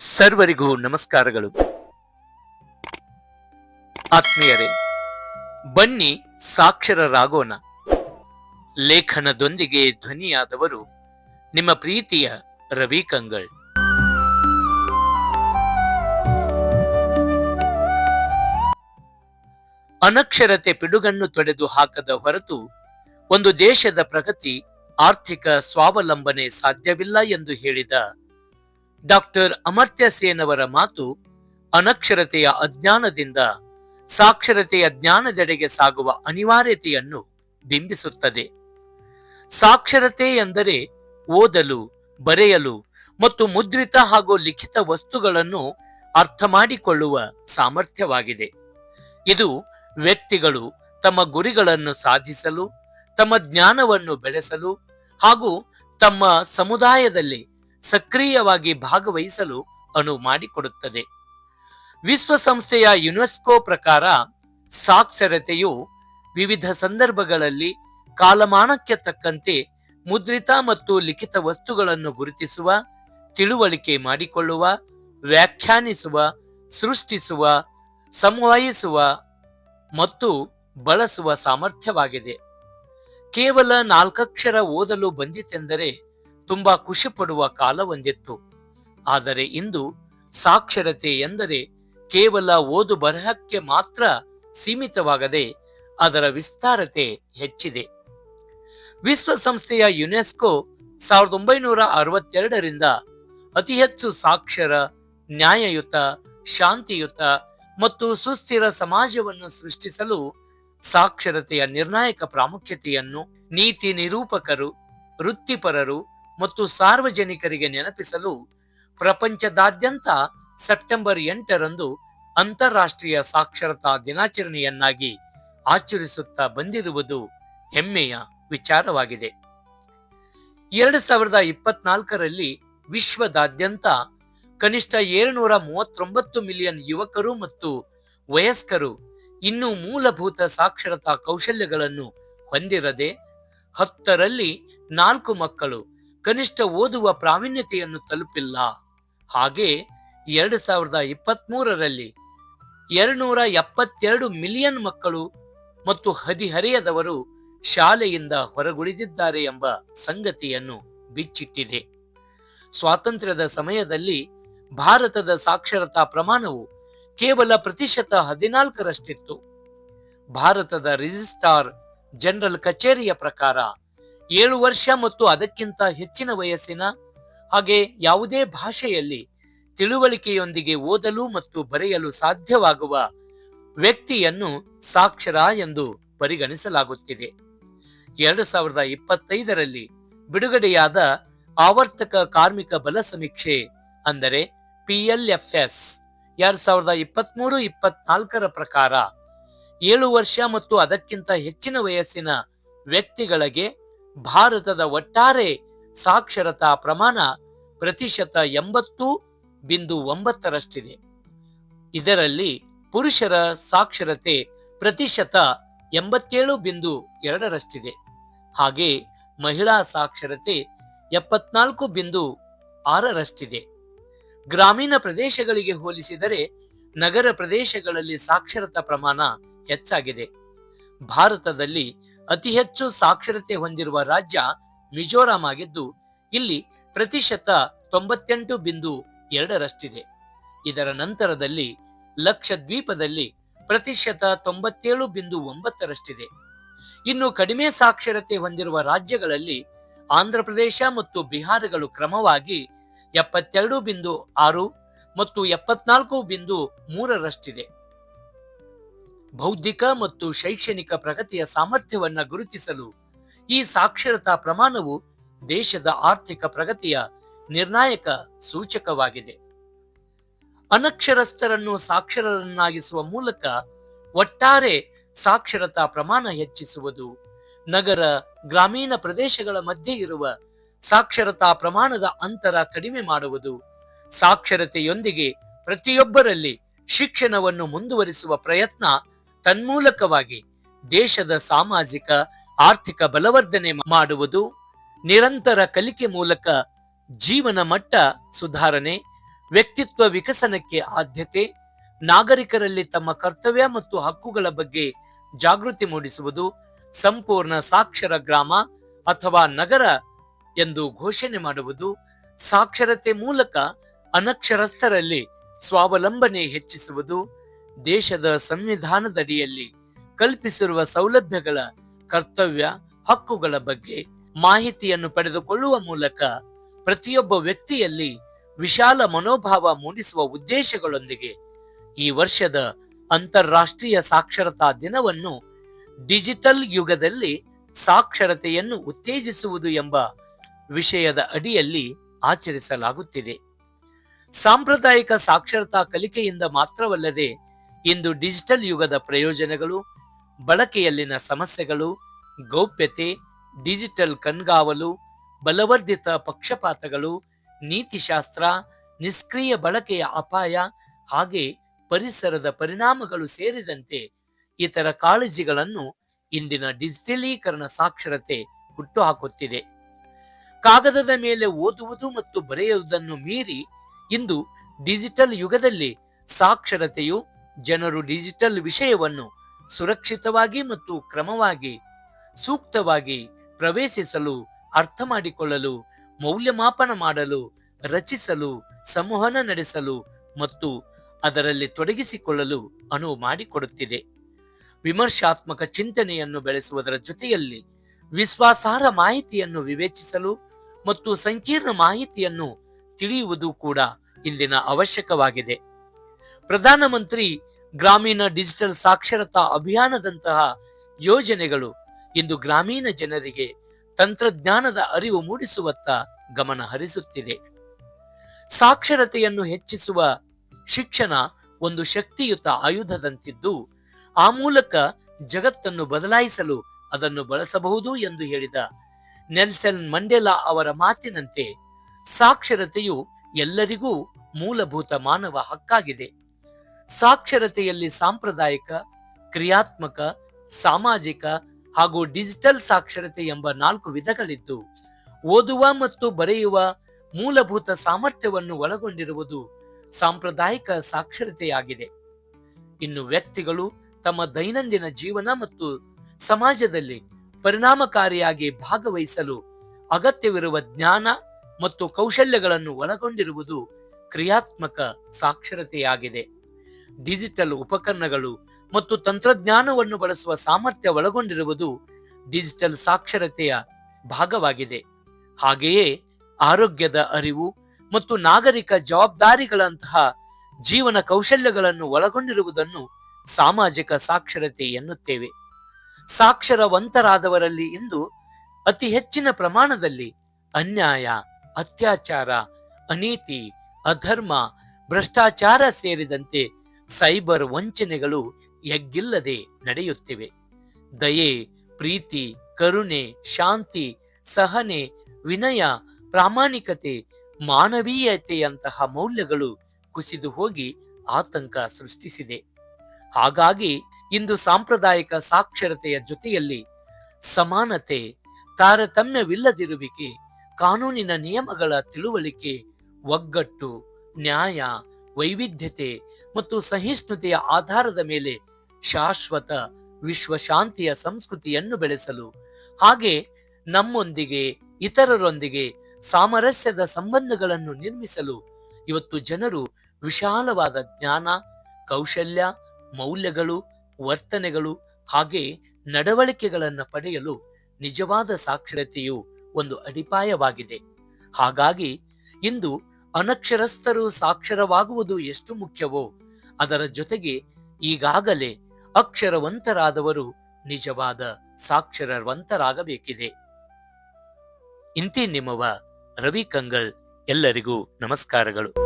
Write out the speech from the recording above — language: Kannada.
ಸರ್ವರಿಗೂ ನಮಸ್ಕಾರಗಳು. ಆತ್ಮೀಯರೇ, ಬನ್ನಿ ಸಾಕ್ಷರರಾಗೋಣ. ಲೇಖನದೊಂದಿಗೆ ಧ್ವನಿಯಾದವರು ನಿಮ್ಮ ಪ್ರೀತಿಯ ರವಿ ಕಂಗಳ್. ಅನಕ್ಷರತೆ ಪಿಡುಗನ್ನು ತೊಡೆದು ಹಾಕದ ಹೊರತು ಒಂದು ದೇಶದ ಪ್ರಗತಿ ಆರ್ಥಿಕ ಸ್ವಾವಲಂಬನೆ ಸಾಧ್ಯವಿಲ್ಲ ಎಂದು ಹೇಳಿದ ಡಾಕ್ಟರ್ ಅಮರ್ತ್ಯ ಸೇನ್ ಅವರ ಮಾತು ಅನಕ್ಷರತೆಯ ಅಜ್ಞಾನದಿಂದ ಸಾಕ್ಷರತೆಯ ಜ್ಞಾನದೆಡೆಗೆ ಸಾಗುವ ಅನಿವಾರ್ಯತೆಯನ್ನು ಬಿಂಬಿಸುತ್ತದೆ. ಸಾಕ್ಷರತೆ ಎಂದರೆ ಓದಲು, ಬರೆಯಲು ಮತ್ತು ಮುದ್ರಿತ ಹಾಗೂ ಲಿಖಿತ ವಸ್ತುಗಳನ್ನು ಅರ್ಥ ಮಾಡಿಕೊಳ್ಳುವ ಸಾಮರ್ಥ್ಯವಾಗಿದೆ. ಇದು ವ್ಯಕ್ತಿಗಳು ತಮ್ಮ ಗುರಿಗಳನ್ನು ಸಾಧಿಸಲು, ತಮ್ಮ ಜ್ಞಾನವನ್ನು ಬೆಳೆಸಲು ಹಾಗೂ ತಮ್ಮ ಸಮುದಾಯದಲ್ಲಿ ಸಕ್ರಿಯವಾಗಿ ಭಾಗವಹಿಸಲು ಅನುವು ಮಾಡಿಕೊಡುತ್ತದೆ. ವಿಶ್ವಸಂಸ್ಥೆಯ ಯುನೆಸ್ಕೋ ಪ್ರಕಾರ ಸಾಕ್ಷರತೆಯು ವಿವಿಧ ಸಂದರ್ಭಗಳಲ್ಲಿ ಕಾಲಮಾನಕ್ಕೆ ತಕ್ಕಂತೆ ಮುದ್ರಿತ ಮತ್ತು ಲಿಖಿತ ವಸ್ತುಗಳನ್ನು ಗುರುತಿಸುವ, ತಿಳುವಳಿಕೆ ಮಾಡಿಕೊಳ್ಳುವ, ವ್ಯಾಖ್ಯಾನಿಸುವ, ಸೃಷ್ಟಿಸುವ, ಸಂವಹಿಸುವ ಮತ್ತು ಬಳಸುವ ಸಾಮರ್ಥ್ಯವಾಗಿದೆ. ಕೇವಲ ನಾಲ್ಕಕ್ಷರ ಓದಲು ಬಂದಿತೆಂದರೆ ತುಂಬಾ ಖುಷಿ ಪಡುವ ಕಾಲ ಒಂದಿತ್ತು. ಆದರೆ ಇಂದು ಸಾಕ್ಷರತೆ ಎಂದರೆ ಕೇವಲ ಓದು ಬರಹಕ್ಕೆ ಮಾತ್ರ ಸೀಮಿತವಾಗದೆ ಅದರ ವಿಸ್ತಾರತೆ ಹೆಚ್ಚಿದೆ. ವಿಶ್ವಸಂಸ್ಥೆಯ ಯುನೆಸ್ಕೋ ಸಾವಿರದ ಒಂಬೈನೂರ ಅರವತ್ತೆರಡರಿಂದ ಅತಿ ಹೆಚ್ಚು ಸಾಕ್ಷರ, ನ್ಯಾಯಯುತ, ಶಾಂತಿಯುತ ಮತ್ತು ಸುಸ್ಥಿರ ಸಮಾಜವನ್ನು ಸೃಷ್ಟಿಸಲು ಸಾಕ್ಷರತೆಯ ನಿರ್ಣಾಯಕ ಪ್ರಾಮುಖ್ಯತೆಯನ್ನು ನೀತಿ ನಿರೂಪಕರು, ವೃತ್ತಿಪರರು ಮತ್ತು ಸಾರ್ವಜನಿಕರಿಗೆ ನೆನಪಿಸಲು ಪ್ರಪಂಚದಾದ್ಯಂತ ಸೆಪ್ಟೆಂಬರ್ ಎಂಟರಂದು ಅಂತಾರಾಷ್ಟ್ರೀಯ ಸಾಕ್ಷರತಾ ದಿನಾಚರಣೆಯನ್ನಾಗಿ ಆಚರಿಸುತ್ತಾ ಬಂದಿರುವುದು ಹೆಮ್ಮೆಯ ವಿಚಾರವಾಗಿದೆ. ಎರಡು ಸಾವಿರದ ಇಪ್ಪತ್ನಾಲ್ಕರಲ್ಲಿ ವಿಶ್ವದಾದ್ಯಂತ ಕನಿಷ್ಠ ಏಳುನೂರ ಮೂವತ್ತೊಂಬತ್ತು ಮಿಲಿಯನ್ ಯುವಕರು ಮತ್ತು ವಯಸ್ಕರು ಇನ್ನೂ ಮೂಲಭೂತ ಸಾಕ್ಷರತಾ ಕೌಶಲ್ಯಗಳನ್ನು ಹೊಂದಿರದೆ ಹತ್ತರಲ್ಲಿ ನಾಲ್ಕು ಮಕ್ಕಳು ಕನಿಷ್ಠ ಓದುವ ಪ್ರಾವೀಣ್ಯತೆಯನ್ನು ತಲುಪಿಲ್ಲ. ಹಾಗೆ ಎರಡು ಸಾವಿರದ ಇಪ್ಪತ್ಮೂರರಲ್ಲಿ ಎರಡ್ನೂರ ಎಪ್ಪತ್ತೆರಡು ಮಿಲಿಯನ್ ಮಕ್ಕಳು ಮತ್ತು ಹದಿಹರೆಯದವರು ಶಾಲೆಯಿಂದ ಹೊರಗುಳಿದಿದ್ದಾರೆ ಎಂಬ ಸಂಗತಿಯನ್ನು ಬಿಚ್ಚಿಟ್ಟಿದೆ. ಸ್ವಾತಂತ್ರ್ಯದ ಸಮಯದಲ್ಲಿ ಭಾರತದ ಸಾಕ್ಷರತಾ ಪ್ರಮಾಣವು ಕೇವಲ ಪ್ರತಿಶತ ಹದಿನಾಲ್ಕರಷ್ಟಿತ್ತು. ಭಾರತದ ರಿಜಿಸ್ಟ್ರಾರ್ ಜನರಲ್ ಕಚೇರಿಯ ಪ್ರಕಾರ ಏಳು ವರ್ಷ ಮತ್ತು ಅದಕ್ಕಿಂತ ಹೆಚ್ಚಿನ ವಯಸ್ಸಿನ ಹಾಗೆ ಯಾವುದೇ ಭಾಷೆಯಲ್ಲಿ ತಿಳುವಳಿಕೆಯೊಂದಿಗೆ ಓದಲು ಮತ್ತು ಬರೆಯಲು ಸಾಧ್ಯವಾಗುವ ವ್ಯಕ್ತಿಯನ್ನು ಸಾಕ್ಷರ ಎಂದು ಪರಿಗಣಿಸಲಾಗುತ್ತಿದೆ. ಎರಡು ಸಾವಿರದ ಇಪ್ಪತ್ತೈದರಲ್ಲಿ ಬಿಡುಗಡೆಯಾದ ಆವರ್ತಕ ಕಾರ್ಮಿಕ ಬಲ ಸಮೀಕ್ಷೆ ಅಂದರೆ ಪಿಎಲ್ಎಫ್ಎಸ್ ಎರಡ್ ಸಾವಿರದ ಇಪ್ಪತ್ಮೂರು ಇಪ್ಪತ್ನಾಲ್ಕರ ಪ್ರಕಾರ ಏಳು ವರ್ಷ ಮತ್ತು ಅದಕ್ಕಿಂತ ಹೆಚ್ಚಿನ ವಯಸ್ಸಿನ ವ್ಯಕ್ತಿಗಳಿಗೆ ಭಾರತದ ಒಟ್ಟಾರೆ ಸಾಕ್ಷರತಾ ಪ್ರಮಾಣ ಪ್ರತಿಶತ ಎಂಬತ್ತು ಬಿಂದು ಒಂಬತ್ತರಷ್ಟಿದೆ. ಇದರಲ್ಲಿ ಪುರುಷರ ಸಾಕ್ಷರತೆ ಪ್ರತಿಶತ ಎಂಬತ್ತೇಳು ಬಿಂದು ಎರಡರಷ್ಟಿದೆ. ಹಾಗೆ ಮಹಿಳಾ ಸಾಕ್ಷರತೆ ಎಪ್ಪತ್ನಾಲ್ಕು ಬಿಂದು ಆರರಷ್ಟಿದೆ. ಗ್ರಾಮೀಣ ಪ್ರದೇಶಗಳಿಗೆ ಹೋಲಿಸಿದರೆ ನಗರ ಪ್ರದೇಶಗಳಲ್ಲಿ ಸಾಕ್ಷರತಾ ಪ್ರಮಾಣ ಹೆಚ್ಚಾಗಿದೆ. ಭಾರತದಲ್ಲಿ ಅತಿ ಹೆಚ್ಚು ಸಾಕ್ಷರತೆ ಹೊಂದಿರುವ ರಾಜ್ಯ ಮಿಜೋರಾಂ ಆಗಿದ್ದು ಇಲ್ಲಿ ಪ್ರತಿಶತ ತೊಂಬತ್ತೆಂಟು ಬಿಂದು ಎರಡರಷ್ಟಿದೆ. ಇದರ ನಂತರದಲ್ಲಿ ಲಕ್ಷದ್ವೀಪದಲ್ಲಿ ಪ್ರತಿಶತ ತೊಂಬತ್ತೇಳು ಬಿಂದು ಒಂಬತ್ತರಷ್ಟಿದೆ. ಇನ್ನು ಕಡಿಮೆ ಸಾಕ್ಷರತೆ ಹೊಂದಿರುವ ರಾಜ್ಯಗಳಲ್ಲಿ ಆಂಧ್ರಪ್ರದೇಶ ಮತ್ತು ಬಿಹಾರಗಳು ಕ್ರಮವಾಗಿ ಎಪ್ಪತ್ತೆರಡು ಬಿಂದು ಆರು ಮತ್ತು ಎಪ್ಪತ್ನಾಲ್ಕು ಬಿಂದು ಮೂರರಷ್ಟಿದೆ. ಬೌದ್ಧಿಕ ಮತ್ತು ಶೈಕ್ಷಣಿಕ ಪ್ರಗತಿಯ ಸಾಮರ್ಥ್ಯವನ್ನ ಗುರುತಿಸಲು ಈ ಸಾಕ್ಷರತಾ ಪ್ರಮಾಣವು ದೇಶದ ಆರ್ಥಿಕ ಪ್ರಗತಿಯ ನಿರ್ಣಾಯಕ ಸೂಚಕವಾಗಿದೆ. ಅನಕ್ಷರಸ್ಥರನ್ನು ಸಾಕ್ಷರರನ್ನಾಗಿಸುವ ಮೂಲಕ ಒಟ್ಟಾರೆ ಸಾಕ್ಷರತಾ ಪ್ರಮಾಣ ಹೆಚ್ಚಿಸುವುದು, ನಗರ, ಗ್ರಾಮೀಣ ಪ್ರದೇಶಗಳ ಮಧ್ಯೆ ಇರುವ ಸಾಕ್ಷರತಾ ಪ್ರಮಾಣದ ಅಂತರ ಕಡಿಮೆ ಮಾಡುವುದು, ಸಾಕ್ಷರತೆಯೊಂದಿಗೆ ಪ್ರತಿಯೊಬ್ಬರಲ್ಲಿ ಶಿಕ್ಷಣವನ್ನು ಮುಂದುವರಿಸುವ ಪ್ರಯತ್ನ ತನ್ಮೂಲಕವಾಗಿ ದೇಶದ ಸಾಮಾಜಿಕ, ಆರ್ಥಿಕ ಬಲವರ್ಧನೆ ಮಾಡುವುದು ನಿರಂತರ ಕಲಿಕೆ ಮೂಲಕ ಜೀವನ ಮಟ್ಟ ಸುಧಾರಣೆ, ವ್ಯಕ್ತಿತ್ವ ವಿಕಸನಕ್ಕೆ ಆದ್ಯತೆ, ನಾಗರಿಕರಲ್ಲಿ ತಮ್ಮ ಕರ್ತವ್ಯ ಮತ್ತು ಹಕ್ಕುಗಳ ಬಗ್ಗೆ ಜಾಗೃತಿ ಮೂಡಿಸುವುದು ಸಂಪೂರ್ಣ ಸಾಕ್ಷರ ಗ್ರಾಮ ಅಥವಾ ನಗರ ಎಂದು ಘೋಷಣೆ ಮಾಡುವುದು ಸಾಕ್ಷರತೆ ಮೂಲಕ ಅನಕ್ಷರಸ್ಥರಲ್ಲಿ ಸ್ವಾವಲಂಬನೆ ಹೆಚ್ಚಿಸುವುದು ದೇಶದ ಸಂವಿಧಾನದಡಿಯಲ್ಲಿ ಕಲ್ಪಿಸಿರುವ ಸೌಲಭ್ಯಗಳ ಕರ್ತವ್ಯ, ಹಕ್ಕುಗಳ ಬಗ್ಗೆ ಮಾಹಿತಿಯನ್ನು ಪಡೆದುಕೊಳ್ಳುವ ಮೂಲಕ ಪ್ರತಿಯೊಬ್ಬ ವ್ಯಕ್ತಿಯಲ್ಲಿ ವಿಶಾಲ ಮನೋಭಾವ ಮೂಡಿಸುವ ಉದ್ದೇಶಗಳೊಂದಿಗೆ ಈ ವರ್ಷದ ಅಂತಾರಾಷ್ಟ್ರೀಯ ಸಾಕ್ಷರತಾ ದಿನವನ್ನು ಡಿಜಿಟಲ್ ಯುಗದಲ್ಲಿ ಸಾಕ್ಷರತೆಯನ್ನು ಉತ್ತೇಜಿಸುವುದು ಎಂಬ ವಿಷಯದ ಅಡಿಯಲ್ಲಿ ಆಚರಿಸಲಾಗುತ್ತಿದೆ. ಸಾಂಪ್ರದಾಯಿಕ ಸಾಕ್ಷರತಾ ಕಲಿಕೆಯಿಂದ ಮಾತ್ರವಲ್ಲದೆ ಇಂದು ಡಿಜಿಟಲ್ ಯುಗದ ಪ್ರಯೋಜನಗಳು, ಬಳಕೆಯಲ್ಲಿನ ಸಮಸ್ಯೆಗಳು, ಗೌಪ್ಯತೆ, ಡಿಜಿಟಲ್ ಕಣ್ಗಾವಲು, ಬಲವರ್ಧಿತ ಪಕ್ಷಪಾತಗಳು, ನೀತಿಶಾಸ್ತ್ರ, ನಿಷ್ಕ್ರಿಯ ಬಳಕೆಯ ಅಪಾಯ ಹಾಗೆ ಪರಿಸರದ ಪರಿಣಾಮಗಳು ಸೇರಿದಂತೆ ಇತರ ಕಾಳಜಿಗಳನ್ನು ಇಂದಿನ ಡಿಜಿಟಲೀಕರಣ ಸಾಕ್ಷರತೆ ಹುಟ್ಟುಹಾಕುತ್ತಿದೆ. ಕಾಗದದ ಮೇಲೆ ಓದುವುದು ಮತ್ತು ಬರೆಯುವುದನ್ನು ಮೀರಿ ಇಂದು ಡಿಜಿಟಲ್ ಯುಗದಲ್ಲಿ ಸಾಕ್ಷರತೆಯು ಜನರು ಡಿಜಿಟಲ್ ವಿಷಯವನ್ನು ಸುರಕ್ಷಿತವಾಗಿ ಮತ್ತು ಕ್ರಮವಾಗಿ, ಸೂಕ್ತವಾಗಿ ಪ್ರವೇಶಿಸಲು, ಅರ್ಥ ಮಾಡಿಕೊಳ್ಳಲು, ಮೌಲ್ಯಮಾಪನ ಮಾಡಲು, ರಚಿಸಲು, ಸಂವಹನ ನಡೆಸಲು ಮತ್ತು ಅದರಲ್ಲಿ ತೊಡಗಿಸಿಕೊಳ್ಳಲು ಅನುವು ಮಾಡಿಕೊಡುತ್ತಿದೆ. ವಿಮರ್ಶಾತ್ಮಕ ಚಿಂತನೆಯನ್ನು ಬೆಳೆಸುವುದರ ಜೊತೆಯಲ್ಲಿ ವಿಶ್ವಾಸಾರ್ಹ ಮಾಹಿತಿಯನ್ನು ವಿವೇಚಿಸಲು ಮತ್ತು ಸಂಕೀರ್ಣ ಮಾಹಿತಿಯನ್ನು ತಿಳಿಯುವುದು ಕೂಡ ಇಂದಿನ ಅವಶ್ಯಕವಾಗಿದೆ. ಪ್ರಧಾನಮಂತ್ರಿ ಗ್ರಾಮೀಣ ಡಿಜಿಟಲ್ ಸಾಕ್ಷರತಾ ಅಭಿಯಾನದಂತಹ ಯೋಜನೆಗಳು ಇಂದು ಗ್ರಾಮೀಣ ಜನರಿಗೆ ತಂತ್ರಜ್ಞಾನದ ಅರಿವು ಮೂಡಿಸುವತ್ತ ಗಮನ ಹರಿಸುತ್ತಿದೆ. ಸಾಕ್ಷರತೆಯನ್ನು ಹೆಚ್ಚಿಸುವ ಶಿಕ್ಷಣ ಒಂದು ಶಕ್ತಿಯುತ ಆಯುಧದಂತಿದ್ದು, ಆ ಮೂಲಕ ಜಗತ್ತನ್ನು ಬದಲಾಯಿಸಲು ಅದನ್ನು ಬಳಸಬಹುದು ಎಂದು ಹೇಳಿದ ನೆಲ್ಸನ್ ಮಂಡೇಲಾ ಅವರ ಮಾತಿನಂತೆ, ಸಾಕ್ಷರತೆಯು ಎಲ್ಲರಿಗೂ ಮೂಲಭೂತ ಮಾನವ ಹಕ್ಕಾಗಿದೆ. ಸಾಕ್ಷರತೆಯಲ್ಲಿ ಸಾಂಪ್ರದಾಯಿಕ, ಕ್ರಿಯಾತ್ಮಕ, ಸಾಮಾಜಿಕ ಹಾಗೂ ಡಿಜಿಟಲ್ ಸಾಕ್ಷರತೆ ಎಂಬ ನಾಲ್ಕು ವಿಧಗಳಿದ್ದು, ಓದುವ ಮತ್ತು ಬರೆಯುವ ಮೂಲಭೂತ ಸಾಮರ್ಥ್ಯವನ್ನು ಒಳಗೊಂಡಿರುವುದು ಸಾಂಪ್ರದಾಯಿಕ ಸಾಕ್ಷರತೆಯಾಗಿದೆ. ಇನ್ನು ವ್ಯಕ್ತಿಗಳು ತಮ್ಮ ದೈನಂದಿನ ಜೀವನ ಮತ್ತು ಸಮಾಜದಲ್ಲಿ ಪರಿಣಾಮಕಾರಿಯಾಗಿ ಭಾಗವಹಿಸಲು ಅಗತ್ಯವಿರುವ ಜ್ಞಾನ ಮತ್ತು ಕೌಶಲ್ಯಗಳನ್ನು ಒಳಗೊಂಡಿರುವುದು ಕ್ರಿಯಾತ್ಮಕ ಸಾಕ್ಷರತೆಯಾಗಿದೆ. ಡಿಜಿಟಲ್ ಉಪಕರಣಗಳು ಮತ್ತು ತಂತ್ರಜ್ಞಾನವನ್ನು ಬಳಸುವ ಸಾಮರ್ಥ್ಯ ಒಳಗೊಂಡಿರುವುದು ಡಿಜಿಟಲ್ ಸಾಕ್ಷರತೆಯ ಭಾಗವಾಗಿದೆ. ಹಾಗೆಯೇ ಆರೋಗ್ಯದ ಅರಿವು ಮತ್ತು ನಾಗರಿಕ ಜವಾಬ್ದಾರಿಗಳಂತಹ ಜೀವನ ಕೌಶಲ್ಯಗಳನ್ನು ಒಳಗೊಂಡಿರುವುದನ್ನು ಸಾಮಾಜಿಕ ಸಾಕ್ಷರತೆ ಎನ್ನುತ್ತೇವೆ. ಸಾಕ್ಷರವಂತರಾದವರಲ್ಲಿ ಇಂದು ಅತಿ ಹೆಚ್ಚಿನ ಪ್ರಮಾಣದಲ್ಲಿ ಅನ್ಯಾಯ, ಅತ್ಯಾಚಾರ, ಅನೀತಿ, ಅಧರ್ಮ, ಭ್ರಷ್ಟಾಚಾರ ಸೇರಿದಂತೆ ಸೈಬರ್ ವಂಚನೆಗಳು ಎಗ್ಗಿಲ್ಲದೆ ನಡೆಯುತ್ತಿವೆ. ದಯೆ, ಪ್ರೀತಿ, ಕರುಣೆ, ಶಾಂತಿ, ಸಹನೆ, ವಿನಯ, ಪ್ರಾಮಾಣಿಕತೆ, ಮಾನವೀಯತೆಯಂತಹ ಮೌಲ್ಯಗಳು ಕುಸಿದು ಹೋಗಿ ಆತಂಕ ಸೃಷ್ಟಿಸಿದೆ. ಹಾಗಾಗಿ ಇಂದು ಸಾಂಪ್ರದಾಯಿಕ ಸಾಕ್ಷರತೆಯ ಜೊತೆಯಲ್ಲಿ ಸಮಾನತೆ, ತಾರತಮ್ಯವಿಲ್ಲದಿರುವಿಕೆ, ಕಾನೂನಿನ ನಿಯಮಗಳ ತಿಳುವಳಿಕೆ, ಒಗ್ಗಟ್ಟು, ನ್ಯಾಯ ವೈವಿಧ್ಯತೆ ಮತ್ತು ಸಹಿಷ್ಣುತೆಯ ಆಧಾರದ ಮೇಲೆ ಶಾಶ್ವತ ವಿಶ್ವಶಾಂತಿಯ ಸಂಸ್ಕೃತಿಯನ್ನು ಬೆಳೆಸಲು, ಹಾಗೆ ನಮ್ಮೊಂದಿಗೆ ಇತರರೊಂದಿಗೆ ಸಾಮರಸ್ಯದ ಸಂಬಂಧಗಳನ್ನು ನಿರ್ಮಿಸಲು ಇವತ್ತು ಜನರು ವಿಶಾಲವಾದ ಜ್ಞಾನ, ಕೌಶಲ್ಯ, ಮೌಲ್ಯಗಳು, ವರ್ತನೆಗಳು ಹಾಗೆ ನಡವಳಿಕೆಗಳನ್ನು ಪಡೆಯಲು ನಿಜವಾದ ಸಾಕ್ಷರತೆಯು ಒಂದು ಅಡಿಪಾಯವಾಗಿದೆ. ಹಾಗಾಗಿ ಇಂದು ಅನಕ್ಷರಸ್ಥರು ಸಾಕ್ಷರವಾಗುವುದು ಎಷ್ಟು ಮುಖ್ಯವೋ, ಅದರ ಜೊತೆಗೆ ಈಗಾಗಲೇ ಅಕ್ಷರವಂತರಾದವರು ನಿಜವಾದ ಸಾಕ್ಷರವಂತರಾಗಬೇಕಿದೆ. ಇಂತಿ ನಿಮ್ಮವ ರವಿ ಕಂಗಲ್, ಎಲ್ಲರಿಗೂ ನಮಸ್ಕಾರಗಳು.